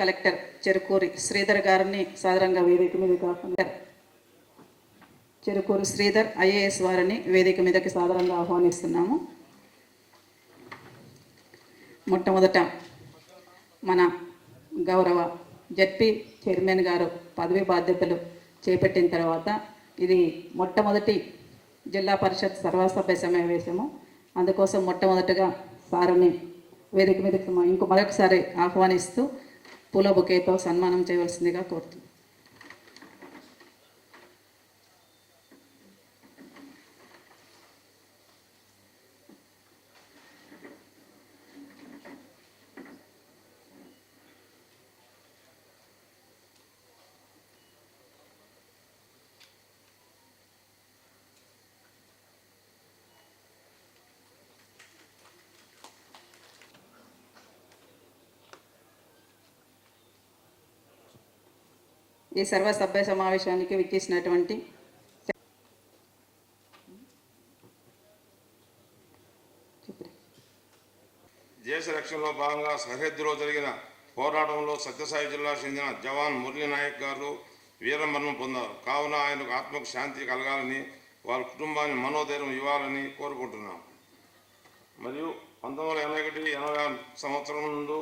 Collector Cherukuri Sridhar గారిని సాధారణంగా వేదిక మీద చెరుకూరు శ్రీధర్ ఐఏఎస్ వారిని వేదిక మీదకి సాధారణంగా ఆహ్వానిస్తున్నాము. మొట్టమొదట మన గౌరవ జడ్పీ చైర్మన్ గారు పదవి బాధ్యతలు చేపట్టిన తర్వాత ఇది మొట్టమొదటి జిల్లా పరిషత్ సర్వసభ్య సమావేశము. అందుకోసం మొట్టమొదటగా సారుని వేదిక మీదకి ఇంకో మరొకసారి ఆహ్వానిస్తూ పూల బొకేతో సన్మానం చేయవలసిందిగా కోరుతున్నాను ఈ సర్వసభ్య సమావేశానికి విచ్చేసినటువంటి దేశ రక్షణలో భాగంగా సరిహద్దులో జరిగిన పోరాటంలో సత్యసాయి జిల్లా చెందిన జవాన్ మురళీ నాయక్ గారు వీరమరణం పొందారు. కావున ఆయనకు ఆత్మకు శాంతి కలగాలని వారి కుటుంబాన్ని మనోధైర్యం ఇవ్వాలని కోరుకుంటున్నాం. మరియు పంతొమ్మిది వందల ఎనభై ఒకటి ఎనభై ఆరు సంవత్సరం నుండి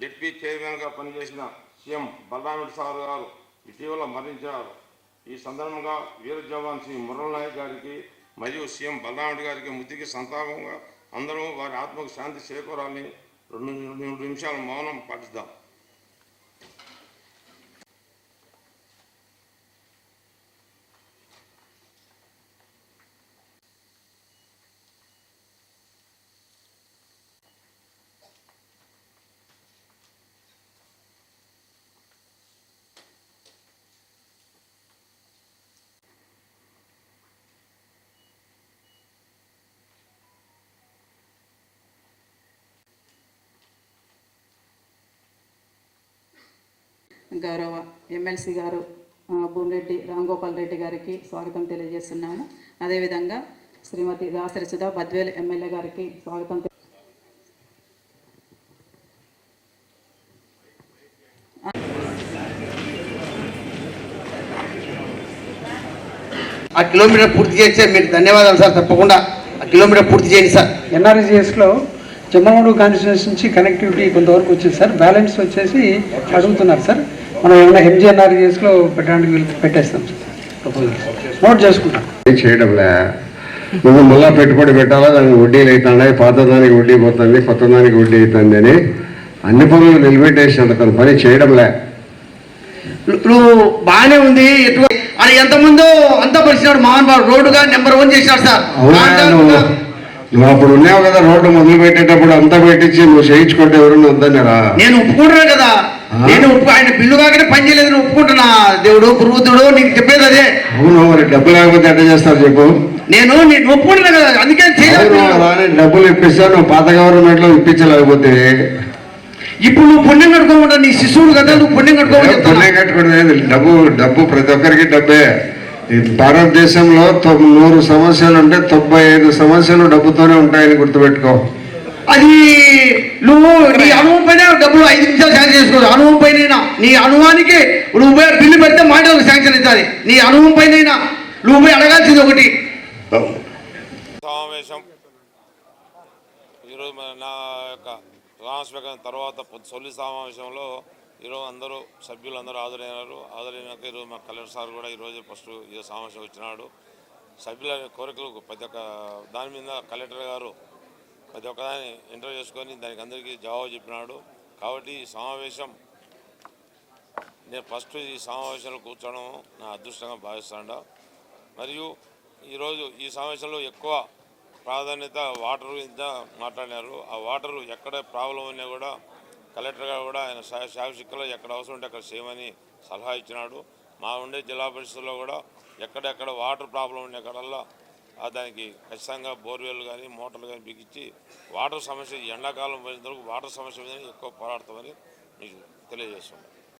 జడ్పీ చైర్మన్గా పనిచేసిన సీఎం బలరామిడ్ సార్ గారు ఇటీవల మరణించారు ఈ సందర్భంగా వీర జవాన్ శ్రీ మురళనాయక్ గారికి మరియు సీఎం బలరాముడి గారికి ముద్దికి సంతాపంగా అందరూ వారి ఆత్మకు శాంతి చేకూరాలని రెండు రెండు నిమిషాల మౌనం పాటిద్దాం. గౌరవ ఎమ్మెల్సీ గారు భూమిరెడ్డి రాంగోపాల్ రెడ్డి గారికి స్వాగతం తెలియజేస్తున్నాము. అదేవిధంగా శ్రీమతి దాసరి సుధా బద్వేల్ ఎమ్మెల్యే గారికి స్వాగతం ఆ కిలోమీటర్ పూర్తి చేస్తే మీకు ధన్యవాదాలు సార్ తప్పకుండా ఆ కిలోమీటర్ పూర్తి చేయండి సార్. ఎన్ఆర్జీఎస్లో చెమ్మనూరు కాన్స్టిట్యూన్సీ నుంచి కనెక్టివిటీ కొంతవరకు వచ్చింది సార్. బ్యాలెన్స్ వచ్చేసి అడుగుతున్నారు సార్. మనం ఏమైనా ఎంజీఎన్ఆర్జీఎస్లో పెట్టడానికి పెట్టేస్తాం. సార్ ప్రపోజల్ నోట్ చేసుకుంటాం. ఏం చేయడంలే? ముందు మళ్ళా పెట్టుబడి పెట్టాలా? దానికి వడ్డీలు అవుతున్నాయి పాత దానికి వడ్డీ పోతుంది కొత్త దానికి వడ్డీ అవుతుంది అని అన్ని పనులు నిలబెట్టేసినట్టు తన పని చేయడంలే. నువ్వు బాగానే ఉంది. ఎటు అది ఎంతమందో అంతా పరిచినాడు మోహన్ బాబు రోడ్డుగా నెంబర్ వన్ చేసినాడు సార్. నువ్వు? నువ్వు అప్పుడు ఉన్నావు కదా రోడ్డు మొదలు పెట్టేటప్పుడు అంతా పెట్టించి నువ్వు చేయించుకుంటే ఎవరు నేను ఒప్పుకుంటున్నా కదా? నేను ఒప్పు ఆయన బిల్లు కాకనే పని చేయలేదు నేను ఒప్పుకుంటున్నా. దేవుడు పురుగుతుడు నీకు చెప్పేది అదే. అవును మరి డబ్బు లేకపోతే ఎట్ట చేస్తారు చెప్పు. నేను నేను ఒప్పుకుంటున్నా కదా అందుకే చేయలేదు. డబ్బులు ఇప్పిస్తా నువ్వు పాత గవర్నమెంట్లో ఇప్పించలేకపోతే ఇప్పుడు నువ్వు పుణ్యం కట్టుకోమంటా నీ శిశువుడు కదా నువ్వు పుణ్యం కట్టుకోవడం ఏంది డబ్బు డబ్బు ప్రతి ఒక్కరికి డబ్బే. భారతదేశంలో నూరు సమస్యలు ఉంటే తొంభై ఐదు సమస్యలు డబ్బుతోనే ఉంటాయని గుర్తుపెట్టుకో. అది నువ్వు నీ అనుభవం పైన డబ్బులు ఐదు నిమిషాలు శాంక్షన్ చేసుకోవచ్చు అనుభవం పైన నీ అనుభవానికి నువ్వు పోయి బిల్లు పెడితే మాట ఒక శాంక్షన్ ఇస్తుంది నీ అనుభవం పైన నువ్వు పోయి అడగాల్సింది ఒకటి. సమావేశం. ఈరోజు నా యొక్క రామస్వీకరణ తర్వాత పొద్దు సొల్లి సమావేశంలో ఈరోజు అందరూ సభ్యులు అందరూ హాజరైనారు. హాజరైనాక ఈరోజు మా కలెక్టర్ సార్ కూడా ఈరోజు ఫస్ట్ ఈ సమావేశం వచ్చినాడు. సభ్యుల కోరికలు ప్రతి ఒక్క దాని మీద కలెక్టర్ గారు ప్రతి ఒక్కదాన్ని ఎంటర్ చేసుకొని దానికి అందరికీ జవాబు చెప్పినాడు. కాబట్టి ఈ సమావేశం నేను ఫస్ట్ ఈ సమావేశంలో కూర్చోవడం నా అదృష్టంగా భావిస్తాను మరియు ఈరోజు ఈ సమావేశంలో ఎక్కువ ప్రాధాన్యత వాటర్ ఇంత మాట్లాడినారు. ఆ వాటర్ ఎక్కడ ప్రాబ్లం ఉన్నా కూడా కలెక్టర్ గారు కూడా ఆయన శాఖలో ఎక్కడ అవసరం ఉంటే అక్కడ చేయమని సలహా ఇచ్చినాడు. మా ఉండే జిల్లా పరిషత్లో కూడా ఎక్కడెక్కడ వాటర్ ప్రాబ్లం ఉండే కడల్లా దానికి ఖచ్చితంగా బోర్వెల్ కానీ మోటార్లు కానీ బిగించి వాటర్ సమస్య ఎండాకాలం పోయినంత వరకు వాటర్ సమస్య మీద ఎక్కువ పోరాడతామని మీకు తెలియజేస్తున్నాం.